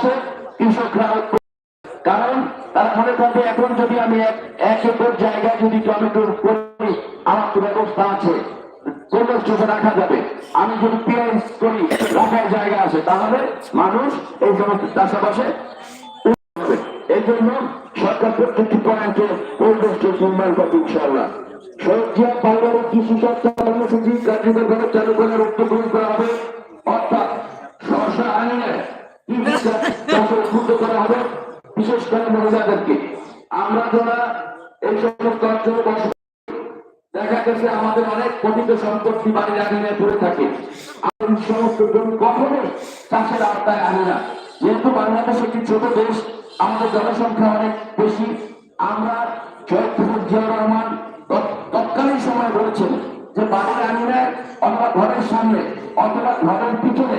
আসে কৃষকরা কারণ তারা মনে করবে, এখন যদি আমি এক এক একর জায়গায় যদি টমেটো করি, আমার তো ব্যবস্থা আছে। কোল্ড স্টোরে রাখা যাবে। আমি যদি পেঁয়াজ করি, রাখার জায়গা আছে, তাহলে মানুষ এই সমস্ত চাষাবাসে এই জন্য সরকার প্রত্যেকটি পয়েন্টে কোল্ড স্টোর করবে, ইনশাআল্লাহ। সবজিয়া পারিবারিক কৃষি সত্তা কর্মসূচি কার্যকরভাবে চালু করার উদ্যোগ করা হবে। অর্থাৎ শস্য আইনে বিশেষ করে মহিলাদেরকে আমরা যারা এই সমস্ত অঞ্চলে দেখা গেছে আমাদের অনেক পতিত সম্পত্তি বাড়ির আগুনে পড়ে থাকে আর সমস্ত জমি কখনোই চাষের আওতায় আনে না যেহেতু বাংলাদেশ একটি ছোট দেশ আমাদের জনসংখ্যা অনেক বেশি আমরা জয়পুর জিয়া রহমান তৎ- তৎকালীন সময় বলেছেন যে বাড়ির আঙিনায় অথবা ঘরের সামনে অথবা ঘরের পিছনে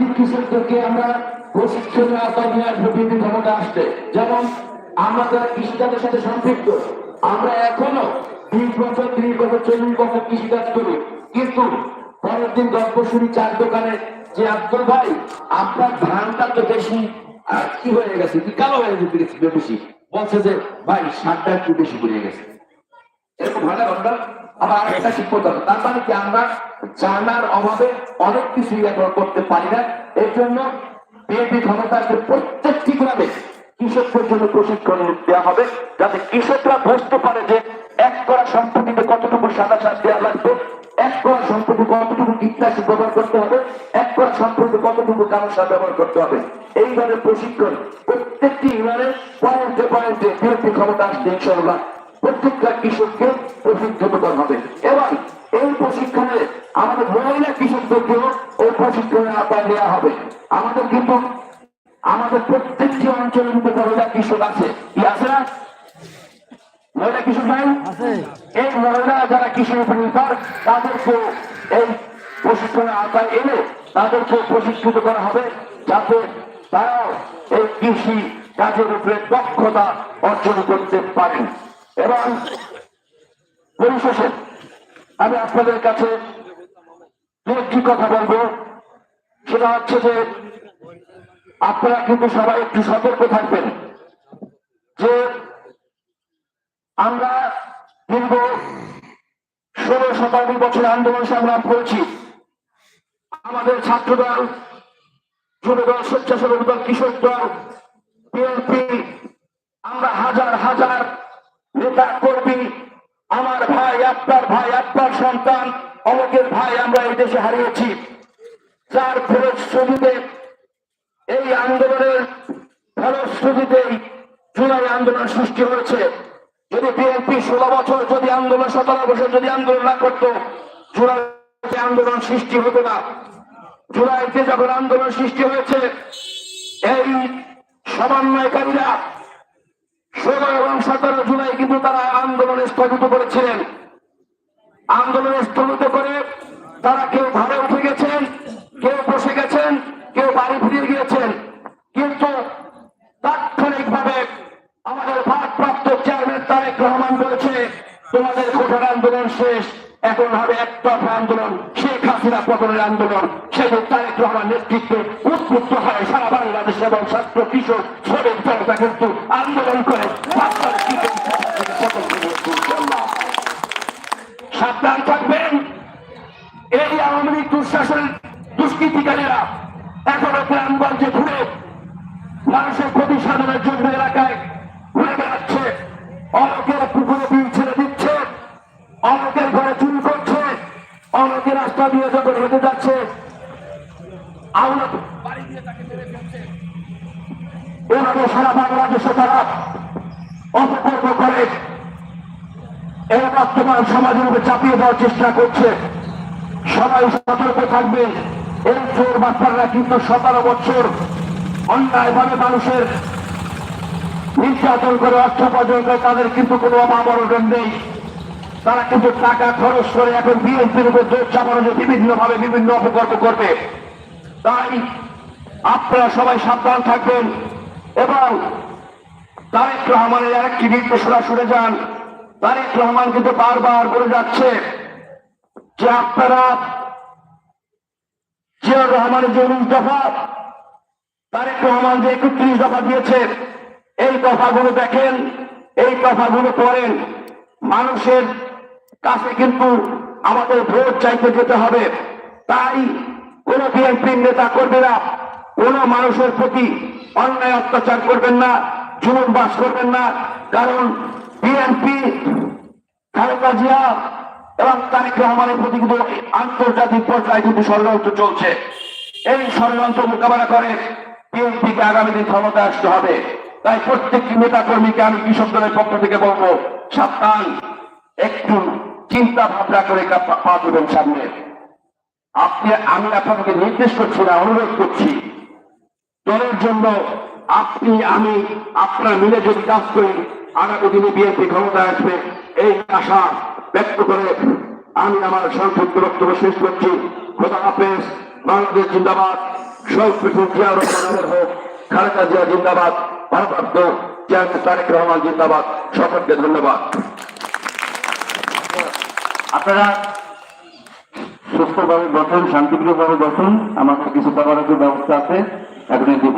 প্রান্তিক কৃষকদেরকে আমরা প্রশিক্ষণের আওতায় নিয়ে আসব বিভিন্ন ক্ষমতা আসতে। যেমন আমরা যারা কৃষিকাজের সাথে সম্পৃক্ত, আমরা এখনও বিশ বছর, ত্রিশ বছর, চল্লিশ বছর কৃষিকাজ করি। কিন্তু পরের দিন গল্প শুনি চার দোকানে যে আব্দুল ভাই, আপনার ধানটা তো বেশি কি হয়ে গেছে? কি কালো হয়ে গেছে বেশি বলছে যে, ভাই, সারটা একটু বেশি পড়ে গেছে। এরকম না ঘটনা আবার আরেকটা শিক্ষক দরকার তার মানে কি আমরা জানার অভাবে অনেক কিছু করতে পারি না। এর জন্য বিএনপি ক্ষমতা আসলে প্রত্যেকটি গ্রামে কৃষকদের জন্য প্রশিক্ষণ দেওয়া হবে, যাতে কৃষকরা বুঝতে পারে যে এক করা সম্পত্তিতে কতটুকু সাদা সার দেওয়া লাগবে, এক করা সম্পত্তি কতটুকু কীটনাশক ব্যবহার করতে হবে, এক করা সম্পত্তি কতটুকু কালো সার ব্যবহার করতে হবে। এইভাবে প্রশিক্ষণ প্রত্যেকটি ইউনিয়নে পয়েন্টে পয়েন্টে বিএনপি ক্ষমতা আসছে ইনশাল্লাহ প্রত্যেকটা কৃষককে প্রশিক্ষিত করা হবে। এবং এই প্রশিক্ষণে আমাদের মহিলা কৃষকদেরকেও এই প্রশিক্ষণের আওতায় নেওয়া হবে। আমাদের কিন্তু আমাদের প্রত্যেকটি অঞ্চলের মধ্যে মহিলা কৃষক আছে। কি আছে না? মহিলা কৃষক নাই? এই মহিলা যারা কৃষির উপর নির্ভর তাদেরকে এই প্রশিক্ষণের আওতায় এনে তাদেরকে প্রশিক্ষিত করা হবে যাতে তারাও এই কৃষি কাজের উপরে দক্ষতা অর্জন করতে পারেন এবং পরিশেষে আমি আপনাদের কাছে একটি কথা বলব। সেটা হচ্ছে যে আপনারা কিন্তু সবাই একটু সতর্ক থাকবেন যে আমরা দীর্ঘ ষোলো শতাব্দী বছর আন্দোলন সংগ্রাম করেছি। আমাদের ছাত্রদল, যুবদল, স্বেচ্ছাসেবক দল, কৃষক দল, বিএনপি, আমরা হাজার হাজার নেতা কর্মী আমার ভাই আপনার ভাই আপনার সন্তান, অমুকের ভাই, আমরা এই দেশে হারিয়েছি। যার ফলশ্রুতিতে এই আন্দোলনের ফলশ্রুতিতেই জুলাই আন্দোলন সৃষ্টি হয়েছে। যদি বিএনপি ষোলো বছর যদি আন্দোলন, সতেরো বছর যদি আন্দোলন না করতো জুলাই আন্দোলন সৃষ্টি হতো না। জুলাইতে যখন আন্দোলন সৃষ্টি হয়েছে, এই সমন্বয়কারীরা ষোলো এবং সতেরো জুলাই কিন্তু তারা আন্দোলনে স্থগিত করেছিলেন। আন্দোলন স্থগিত করে তারা কেউ ঘরে উঠে গেছেন, কেউ বসে গেছেন, কেউ বাড়ি ফিরে গিয়েছেন। কিন্তু তাৎক্ষণিকভাবে আমাদের ভারপ্রাপ্ত চেয়ারম্যান তারেক রহমান বলেছে, তোমাদের কঠোর আন্দোলন শেষ, এখন হবে একতরফা আন্দোলন। শেখ হাসিনা পতনের আন্দোলন। সেই তারেক রহমান নেতৃত্বে উদ্বুদ্ধ হয় সারা এবং ছাত্র কিশোর শ্রমিক জনতা কিন্তু আন্দোলন করে। সাবধান থাকবেন। এই আওয়ামী লীগ দুঃশাসন দুষ্কৃতিকারীরা এখনও গ্রামগঞ্জে ঘুরে মানুষের ক্ষতি সাধনের জন্য এলাকায় ঘুরে বেড়াচ্ছে। অনেকের পুকুরে বিল ছেড়ে দিচ্ছে। অনেকের ঘরে চুরি করছে। অনেকে রাস্তা দিয়ে যখন হেঁটে যাচ্ছে আমরা বাড়ি দিয়ে তাকে মেরে ফেলছে এভাবে সারা বাংলাদেশে তারা অপকর্ম করে। এই বর্তমান সমাজের উপরে চাপিয়ে দেওয়ার চেষ্টা করছে। সবাই সতর্ক থাকবে। এই চোর বাচ্চারা কিন্তু সতেরো বছর অন্যায়ভাবে মানুষের নির্যাতন করে অর্থ উপার্জন করে, তাদের কিন্তু কোনো অনটন নেই। তারা কিন্তু টাকা খরচ করে এখন বিএনপির উপর দোষ চাপানো যে বিভিন্ন ভাবে বিভিন্ন অপকর্ম করবে। তাই আপনারা সবাই সাবধান থাকবেন। এবং তারেক রহমানের আরেকটি নির্দেশনা শুনে যান, তারেক রহমান কিন্তু বারবার বলে যাচ্ছে যে আপনারা জিয়াউর রহমানের যে উনিশ দফা, তারেক রহমান যে একত্রিশ দফা দিয়েছে, এই দফাগুলো দেখেন, এই দফাগুলো পড়েন। মানুষের কাছে কিন্তু আমাদের ভোট চাইতে যেতে হবে। তাই কোন বিএনপির নেতা কর্মীরা, কোন মানুষের প্রতি অন্যায় অত্যাচার করবেন না জুলুম বাস করবেন না কারণ বিএনপি খালেদা জিয়া এবং তারেক রহমানের প্রতি কিন্তু আন্তর্জাতিক পর্যায়ে কিন্তু ষড়যন্ত্র চলছে এই ষড়যন্ত্র মোকাবেলা করে বিএনপিকে আগামী দিন ক্ষমতা আসতে হবে তাই প্রত্যেকটি নেতা কর্মীকে আমি কৃষক দলের পক্ষ থেকে বলব সাবধান একটু চিন্তা ভাবনা করে পা দেবেন সামনে আপনি আমি আপনাকে নির্দেশ করছি না অনুরোধ করছি দলের জন্য আপনি, আমি, আপনারা মিলে যদি কাজ করি, আগামী দিনে বিএনপি ক্ষমতা আসবে। এই আশা ব্যক্ত করে আমি আমার সংক্ষিপ্ত বক্তব্য শেষ করছি। খোদা হাফেজ, বাংলাদেশ জিন্দাবাদ। শহীদ জিয়া রহমানের হোক, খালেদা জিয়া জিন্দাবাদ ভারপ্রাপ্ত চেয়ারম্যান তারেক রহমান জিন্দাবাদ। সকলকে ধন্যবাদ। আপনারা সুস্থভাবে বসুন, শান্তিপ্রিয়ভাবে বসুন। আমাদের কিছু খাবারের ব্যবস্থা আছে। এখন দিব